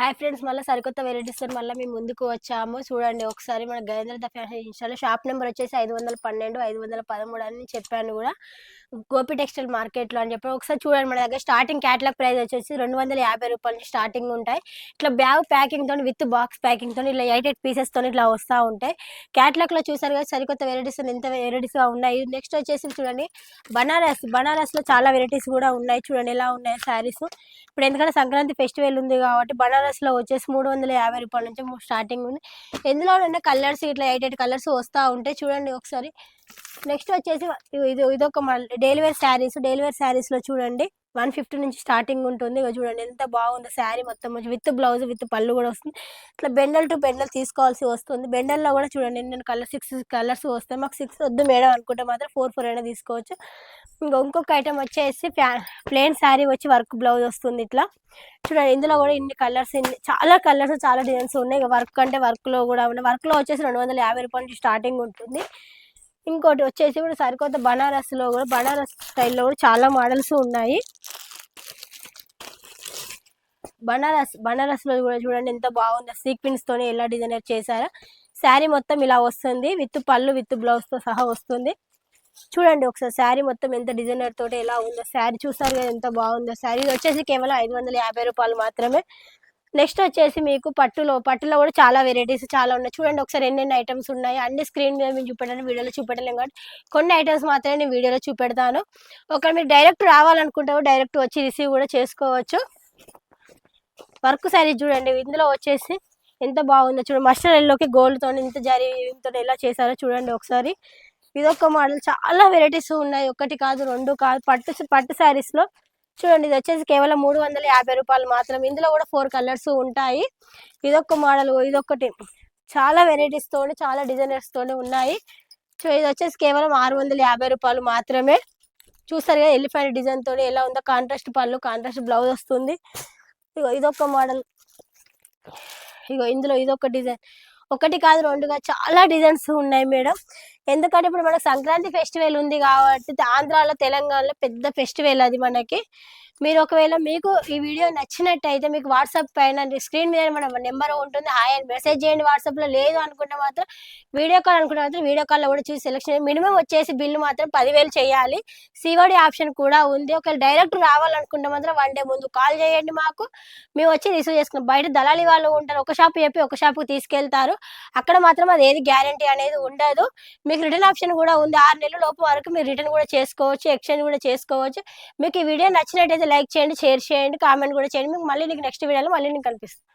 Hi friends మళ్ళీ సరికొత్త varieties మళ్ళీ మేము ముందుకు వచ్చాము. చూడండి ఒకసారి మన గజేంద్ర ఫ్యాషన్ ఇన్స్టాలో షాప్ నెంబర్ వచ్చేసి ఐదు వందల పన్నెండు ఐదు వందల పదమూడు అని చెప్పాను కూడా. గోపి టెక్స్టైల్ మార్కెట్లో అని చెప్పి ఒకసారి చూడండి మన దగ్గర స్టార్టింగ్ క్యాటలాగ్ ప్రైస్ వచ్చేసి రెండు వందల యాభై రూపాయల నుంచి స్టార్టింగ్ ఉంటాయి. ఇట్లా బ్యాగ్ ప్యాకింగ్ తోని విత్ బాక్స్ ప్యాకింగ్ తోని ఇట్లా ఎయిట్ ఎయిట్ పీసెస్ తోని ఇట్లా వస్తూ ఉంటాయి. క్యాట్లాగ్లో చూసారు కదా సరికొత్త వెరైటీస్ ఎంత వెరైటీస్గా ఉన్నాయి. నెక్స్ట్ వచ్చేసి చూడండి బనారస్ బనారస్లో చాలా వెరైటీస్ కూడా ఉన్నాయి. చూడండి ఎలా ఉన్నాయి శారీస్. ఇప్పుడు ఎందుకంటే సంక్రాంతి ఫెస్టివల్ ఉంది కాబట్టి బనారస్ కలర్స్లో వచ్చేసి మూడు వందల యాభై రూపాయల నుంచి స్టార్టింగ్ ఉంది. ఎందులో కలర్స్ ఇట్లా ఎయిట్ ఎయిట్ కలర్స్ వస్తూ ఉంటాయి చూడండి ఒకసారి. నెక్స్ట్ వచ్చేసి ఇది ఇదొక డైలీ వేర్ శారీస్ డైలీ వేర్లో చూడండి. వన్ ఫిఫ్టీ నుంచి స్టార్టింగ్ ఉంటుంది. ఇక చూడండి ఎంత బాగుందో శారీ మొత్తం. విత్ బ్లౌజ్ విత్ పళ్ళు కూడా వస్తుంది. ఇట్లా బెండల్ టు బెండల్ తీసుకోవాల్సి వస్తుంది. బెండల్లో కూడా చూడండి నేను కలర్ సిక్స్ కలర్స్ వస్తాయి. మాకు సిక్స్ వద్దు మేడం అనుకుంటే మాత్రం ఫోర్ ఫోర్ అయినా తీసుకోవచ్చు. ఇంకా ఇంకొక ఐటమ్ వచ్చేసి ప్లెయిన్ శారీ వచ్చి వర్క్ బ్లౌజ్ వస్తుంది ఇట్లా. చూడండి ఇందులో కూడా ఇన్ని కలర్స్ ఇన్ని చాలా కలర్స్ చాలా డిజైన్స్ ఉన్నాయి. ఇక వర్క్ అంటే వర్క్లో కూడా ఉన్నాయి వర్క్లో వచ్చేసి రెండు వందల యాభై రూపాయల నుంచి స్టార్టింగ్ ఉంటుంది. ఇంకోటి వచ్చేసి కూడా సరికొత్త బనారస్లో కూడా బనారస్ స్టైల్లో కూడా చాలా మోడల్స్ ఉన్నాయి. బనారస్ బనారస్లో కూడా చూడండి ఎంత బాగుందో. సీక్వెన్స్ ఎలా డిజైనర్ చేశారో. శారీ మొత్తం ఇలా వస్తుంది. విత్ పళ్ళు విత్ బ్లౌజ్తో సహా వస్తుంది. చూడండి ఒకసారి శారీ మొత్తం ఎంత డిజైనర్ తోటి ఎలా ఉందో. శారీ చూసారు కదా ఎంత బాగుందో. శారీ వచ్చేసి కేవలం ఐదు వందల యాభై రూపాయలు మాత్రమే. నెక్స్ట్ వచ్చేసి మీకు పట్టులో పట్టులో కూడా చాలా వెరైటీస్ చాలా ఉన్నాయి. చూడండి ఒకసారి ఎన్నెన్ని ఐటమ్స్ ఉన్నాయి. అన్ని స్క్రీన్ మీద మేము చూపెట్టాను వీడియోలో చూపెట్టలేము కాబట్టి కొన్ని ఐటమ్స్ మాత్రమే నేను వీడియోలో చూపెడతాను. ఒక మీరు డైరెక్ట్ రావాలనుకుంటే డైరెక్ట్ వచ్చి రిసీవ్ కూడా చేసుకోవచ్చు. వర్క్ శారీ చూడండి ఇందులో వచ్చేసి ఎంత బాగుందో చూడండి మస్టర్ ఎల్లోకి గోల్డ్తో ఇంత జరి ఎలా చేశారో చూడండి ఒకసారి. ఇదొక మోడల్ చాలా వెరైటీస్ ఉన్నాయి. ఒకటి కాదు రెండు కాదు. పట్టు పట్టు శారీస్లో చూడండి ఇది వచ్చేసి కేవలం మూడు వందల యాభై రూపాయలు మాత్రం ఇందులో కూడా ఫోర్ కలర్స్ ఉంటాయి. ఇదొక మోడల్ ఇదొకటి చాలా వెరైటీస్ తోని చాలా డిజైనర్స్ తోని ఉన్నాయి. సో ఇది వచ్చేసి కేవలం ఆరు వందల యాభై రూపాయలు మాత్రమే. చూసారు కదా ఎలిఫెంట్ డిజైన్ తోని ఎలా ఉందో కాంట్రాస్ట్ పళ్ళు కాంట్రాస్ట్ బ్లౌజ్ వస్తుంది. ఇగో ఇదొక మోడల్. ఇగో ఇందులో ఇదొక డిజైన్. ఒకటి కాదు రెండుగా చాలా డిజైన్స్ ఉన్నాయి మేడం. ఎందుకంటే ఇప్పుడు మనకు సంక్రాంతి ఫెస్టివల్ ఉంది కాబట్టి ఆంధ్రాలో తెలంగాణలో పెద్ద ఫెస్టివల్ అది మనకి. మీరు ఒకవేళ మీకు ఈ వీడియో నచ్చినట్టయితే మీకు వాట్సాప్ పైన స్క్రీన్ మీద మన నెంబర్ ఉంటుంది. హాయ్ అని మెసేజ్ చేయండి. వాట్సాప్లో లేదు అనుకుంటే మాత్రం వీడియో కాల్ అనుకుంటే మాత్రం వీడియో కాల్లో కూడా చూసి సెలెక్షన్ మినిమం వచ్చేసి బిల్లు మాత్రం పదివేలు చేయాలి. సివడి ఆప్షన్ కూడా ఉంది. ఒకవేళ డైరెక్ట్ రావాలనుకుంటే మాత్రం వన్ డే ముందు కాల్ చేయండి మాకు. మేము వచ్చి రిసీవ్ చేసుకున్నాం. బయట దళాలి వాళ్ళు ఉంటారు. ఒక షాప్ చెప్పి ఒక షాప్కి తీసుకెళ్తారు. అక్కడ మాత్రం అది ఏది గ్యారంటీ అనేది ఉండదు. మీకు మీకు రిటర్న్ ఆప్షన్ కూడా ఉంది. ఆరు నెలల లోపు వరకు మీరు రిటర్న్ కూడా చేసుకోవచ్చు ఎక్స్చేంజ్ కూడా చేసుకోవచ్చు. మీకు ఈ వీడియో నచ్చినట్టయితే లైక్ చేయండి షేర్ చేయండి కామెంట్ కూడా చేయండి. మీకు మళ్ళీ నీకు నెక్స్ట్ వీడియోలో మళ్ళీ నేను కనిపిస్తాను